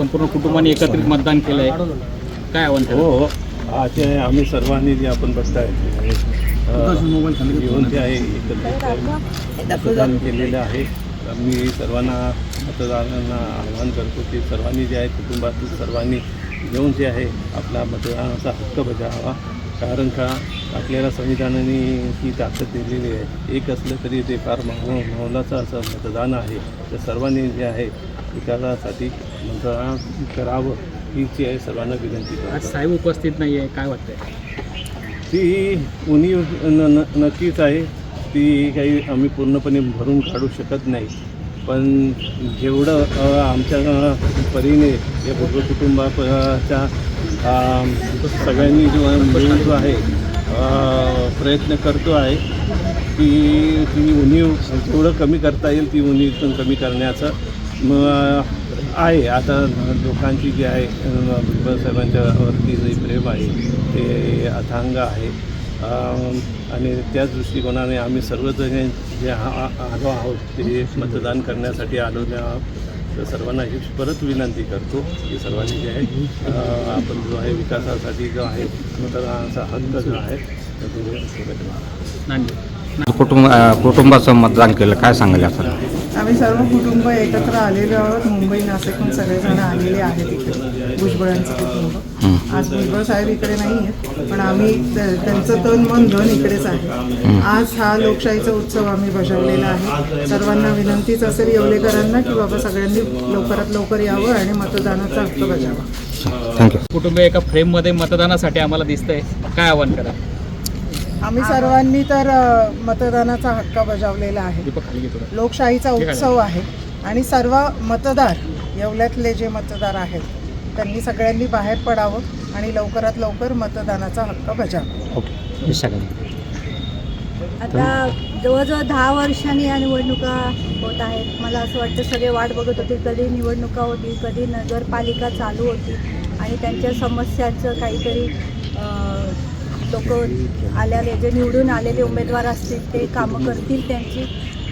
संपूर्ण कुटुंबाने एकत्रित मतदान केलं आहे काय आव्हान हो हो. आज आम्ही सर्वांनी जे आपण बघताय अ, जे आहे एकत्रित मतदान केलेलं आहे. मी सर्वांना मतदारांना आवाहन करतो की सर्वांनी जे आहे कुटुंबातील सर्वांनी घेऊन जे आहे आपला मतदानाचा हक्क बजावा कारण का? आपल्याला संविधानाने ही ताकद दिलेली आहे. एक असलं तरी ते फार मौ मौलाचं असं मतदान आहे. तर सर्वांनी जे आहे विकासासाठी मतदान करावं ही जी आहे सर्वांना विनंती आज साहेब उपस्थित नाही आहे काय वाटतंय? ती उणीव न नक्कीच आहे. ती काही आम्ही पूर्णपणे भरून काढू शकत नाही. पण जेवढं आमच्या परीने या कुटुंबाच्या सगळ्यांनी जो मिळून जो आहे प्रयत्न करतो आहे की ती उणीव जेवढं कमी करता येईल ती उणीव पण कमी करण्याचं आहे. आता लोकांची जी आहे साहेबांच्यावरती साहेबांच्या वरती जे प्रेम आहे ते अथांग आहे. आणि त्याच दृष्टिकोनाने आम्ही सर्वजण जे आलो आहोत ते मतदान करण्यासाठी आलो आहोत. तर सर्वांना ही परत विनंती करतो की सर्वांनी जे आहे आपण जो आहे विकासासाठी जो आहे मतदानाचा हक्क जो आहे तो तुम्ही कुटुंब कुटुंबाचं मतदान केलं काय सांगायला असं आम्ही सर्व कुटुंब एकत्र आलेलो आहोत. मुंबई नाशिकहून सगळेजण आलेले आहेत इकडे. भुजबळांचं कुटुंब. आज भुजबळ साहेब इकडे नाही आहेत पण आम्ही त्यांचं तन मन धन इकडेच आहे. आज हा लोकशाहीचा उत्सव आम्ही बजावलेला आहे. सर्वांना विनंतीच असेल येवलेकरांना की बाबा सगळ्यांनी लवकरात लवकर यावं आणि मतदानाचा हक्क बजावा. थँक्यू कुटुंब एका फ्रेममध्ये मतदानासाठी आम्हाला दिसतंय. काय आव्हान करा? आम्ही सर्वांनी तर मतदानाचा हक्क बजावलेला आहे. लोकशाहीचा उत्सव आहे. आणि सर्व मतदार येवल्यातले जे मतदार आहेत त्यांनी सगळ्यांनी बाहेर पडावं आणि लवकरात लवकर मतदानाचा हक्क बजावा. आता जवळजवळ दहा वर्षांनी या निवडणुका होत आहेत. मला असं वाटतं सगळे वाट बघत होते कधी निवडणुका होती कधी नगरपालिका चालू होती आणि त्यांच्या समस्यांचं काहीतरी लोक आलेले जे निवडून आलेले उमेदवार असतील ते कामं करतील त्यांची.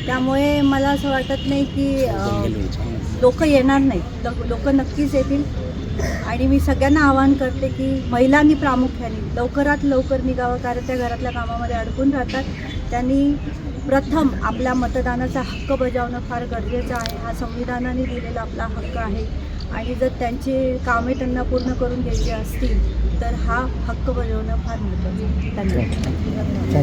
त्यामुळे मला असं वाटत नाही की लोक येणार नाही. लोक नक्कीच येतील. आणि मी सगळ्यांना आवाहन करते की महिलांनी प्रामुख्याने लवकरात लवकर निघावं कारण त्या घरातल्या कामामध्ये अडकून राहतात. त्यांनी प्रथम आपल्या मतदानाचा हक्क बजावणं फार गरजेचं आहे. हा संविधानाने दिलेला आपला हक्क आहे. आणि जर त्यांचे कामे त्यांना पूर्ण करून घ्यायची असतील तर हा हक्क बजावणं फार महत्त्वाचं धन्यवाद.